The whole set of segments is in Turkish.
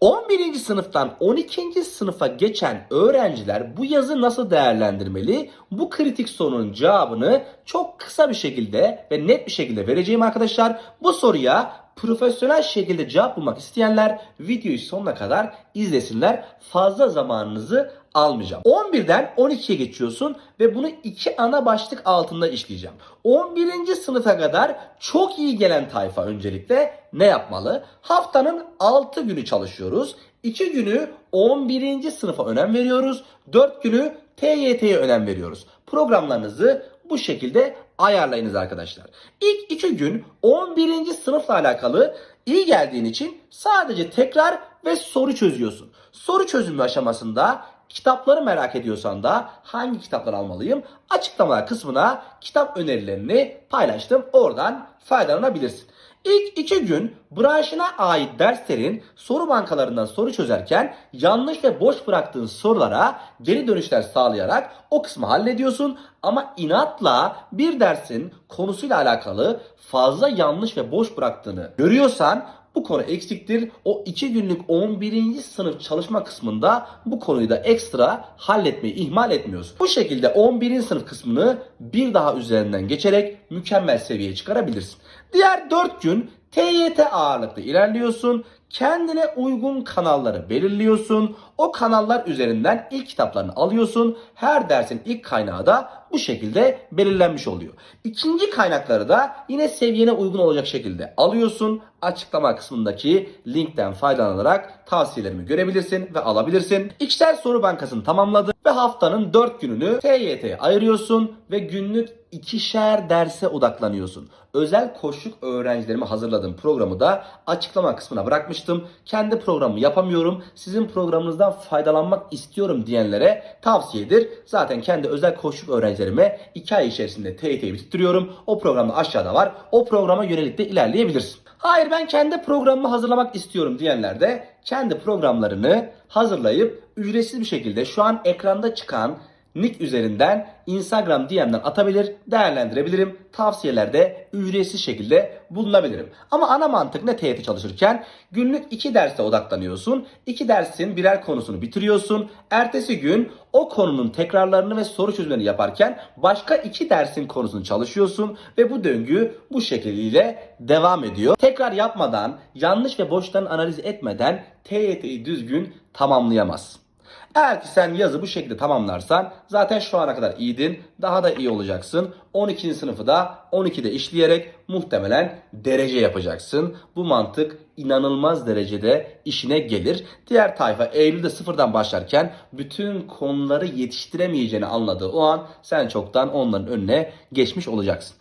11. sınıftan 12. sınıfa geçen öğrenciler bu yazı nasıl değerlendirmeli? Bu kritik sorunun cevabını çok kısa bir şekilde ve net bir şekilde vereceğim arkadaşlar. Bu soruya profesyonel şekilde cevap bulmak isteyenler videoyu sonuna kadar izlesinler. Fazla zamanınızı almayacağım. 11'den 12'ye geçiyorsun ve bunu iki ana başlık altında işleyeceğim. 11. sınıfa kadar çok iyi gelen tayfa öncelikle ne yapmalı? Haftanın 6 günü çalışıyoruz. 2 günü 11. sınıfa önem veriyoruz. 4 günü TYT'ye önem veriyoruz. Programlarınızı bu şekilde ayarlayınız arkadaşlar. İlk 2 gün 11. sınıfla alakalı iyi geldiğin için sadece tekrar ve soru çözüyorsun. Soru çözümü aşamasında kitapları merak ediyorsan da hangi kitapları almalıyım? Açıklamalar kısmına kitap önerilerini paylaştım. Oradan faydalanabilirsin. İlk iki gün branşına ait derslerin soru bankalarından soru çözerken yanlış ve boş bıraktığın sorulara geri dönüşler sağlayarak o kısmı hallediyorsun. Ama inatla bir dersin konusuyla alakalı fazla yanlış ve boş bıraktığını görüyorsan bu konu eksiktir. O 2 günlük 11. sınıf çalışma kısmında bu konuyu da ekstra halletmeyi ihmal etmiyorsun. Bu şekilde 11. sınıf kısmını bir daha üzerinden geçerek mükemmel seviyeye çıkarabilirsin. Diğer 4 gün TYT ağırlıklı ilerliyorsun. Kendine uygun kanalları belirliyorsun. O kanallar üzerinden ilk kitaplarını alıyorsun. Her dersin ilk kaynağı da bu şekilde belirlenmiş oluyor. İkinci kaynakları da yine seviyene uygun olacak şekilde alıyorsun. Açıklama kısmındaki linkten faydalanarak tavsiyelerimi görebilirsin ve alabilirsin. İçler soru bankasını tamamladı ve haftanın 4 gününü TYT'ye ayırıyorsun ve günlük ikişer derse odaklanıyorsun. Özel koşluk öğrencilerime hazırladığım programı da açıklama kısmına bırakmıştım. Kendi programımı yapamıyorum. Sizin programınızdan faydalanmak istiyorum diyenlere tavsiyedir. Zaten kendi özel koşluk öğrencilerime 2 ay içerisinde TYT'yi bitiriyorum. O program da aşağıda var. O programa yönelik de ilerleyebilirsin. Hayır ben kendi programımı hazırlamak istiyorum diyenler de kendi programlarını hazırlayıp ücretsiz bir şekilde şu an ekranda çıkan nick üzerinden Instagram DM'den atabilir, değerlendirebilirim. Tavsiyelerde ücretsiz şekilde bulunabilirim. Ama ana mantık ne TYT çalışırken? Günlük 2 derse odaklanıyorsun. 2 dersin birer konusunu bitiriyorsun. Ertesi gün o konunun tekrarlarını ve soru çözümlerini yaparken başka 2 dersin konusunu çalışıyorsun ve bu döngü bu şekliyle devam ediyor. Tekrar yapmadan, yanlış ve boştan analiz etmeden TYT'yi düzgün tamamlayamazsın. Eğer ki sen yazı bu şekilde tamamlarsan zaten şu ana kadar iyiydin. Daha da iyi olacaksın. 12. sınıfı da 12'de işleyerek muhtemelen derece yapacaksın. Bu mantık inanılmaz derecede işine gelir. Diğer tayfa Eylül'de sıfırdan başlarken bütün konuları yetiştiremeyeceğini anladığı o an sen çoktan onların önüne geçmiş olacaksın.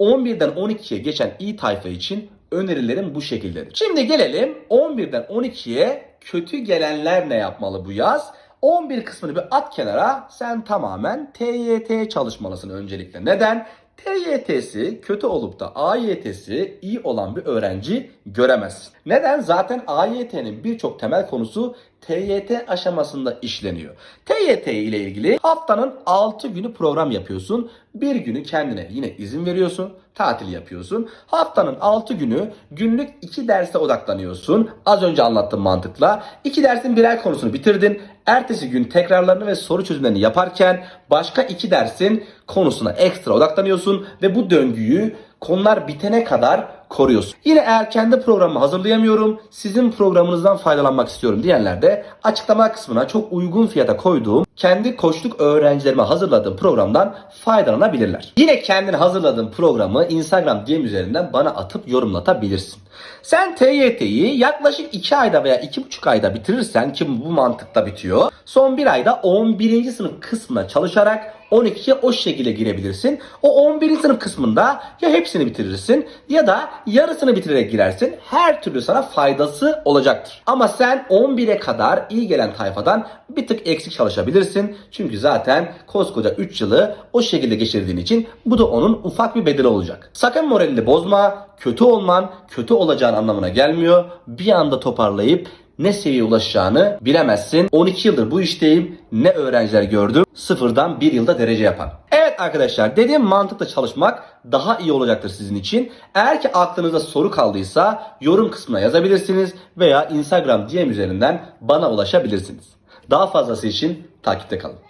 11'den 12'ye geçen iyi tayfa için önerilerim bu şekildedir. Şimdi gelelim 11'den 12'ye kötü gelenler ne yapmalı bu yaz? 11 kısmını bir at kenara sen tamamen TYT çalışmalısın öncelikle. Neden? TYT'si kötü olup da AYT'si iyi olan bir öğrenci göremezsin. Neden? Zaten AYT'nin birçok temel konusu TYT aşamasında işleniyor. TYT ile ilgili haftanın 6 günü program yapıyorsun. Bir günü kendine yine izin veriyorsun. Tatil yapıyorsun. Haftanın 6 günü günlük 2 derse odaklanıyorsun. Az önce anlattığım mantıkla. 2 dersin birer konusunu bitirdin. Ertesi gün tekrarlarını ve soru çözümlerini yaparken başka 2 dersin konusuna ekstra odaklanıyorsun ve bu döngüyü konular bitene kadar koruyorsun. Yine eğer kendi programımı hazırlayamıyorum, sizin programınızdan faydalanmak istiyorum diyenler de açıklama kısmına çok uygun fiyata koyduğum kendi koçluk öğrencilerime hazırladığım programdan faydalanabilirler. Yine kendine hazırladığın programı Instagram DM üzerinden bana atıp yorumlatabilirsin. Sen TYT'yi yaklaşık 2 ayda veya 2,5 ayda bitirirsen ki bu mantıkta bitiyor. Son bir ayda 11. sınıf kısmına çalışarak 12'ye o şekilde girebilirsin. O 11. sınıf kısmında ya hepsini bitirirsin ya da yarısını bitirerek girersin. Her türlü sana faydası olacaktır. Ama sen 11'e kadar iyi gelen tayfadan bir tık eksik çalışabilirsin. Çünkü zaten koskoca 3 yılı o şekilde geçirdiğin için bu da onun ufak bir bedeli olacak. Sakın moralini bozma. Kötü olman kötü olacağın anlamına gelmiyor. Bir anda toparlayıp ne seviyeye ulaşacağını bilemezsin. 12 yıldır bu işteyim. Ne öğrenciler gördüm. Sıfırdan bir yılda derece yapan. Evet arkadaşlar dediğim mantıkla çalışmak daha iyi olacaktır sizin için. Eğer ki aklınızda soru kaldıysa yorum kısmına yazabilirsiniz veya Instagram DM üzerinden bana ulaşabilirsiniz. Daha fazlası için takipte kalın.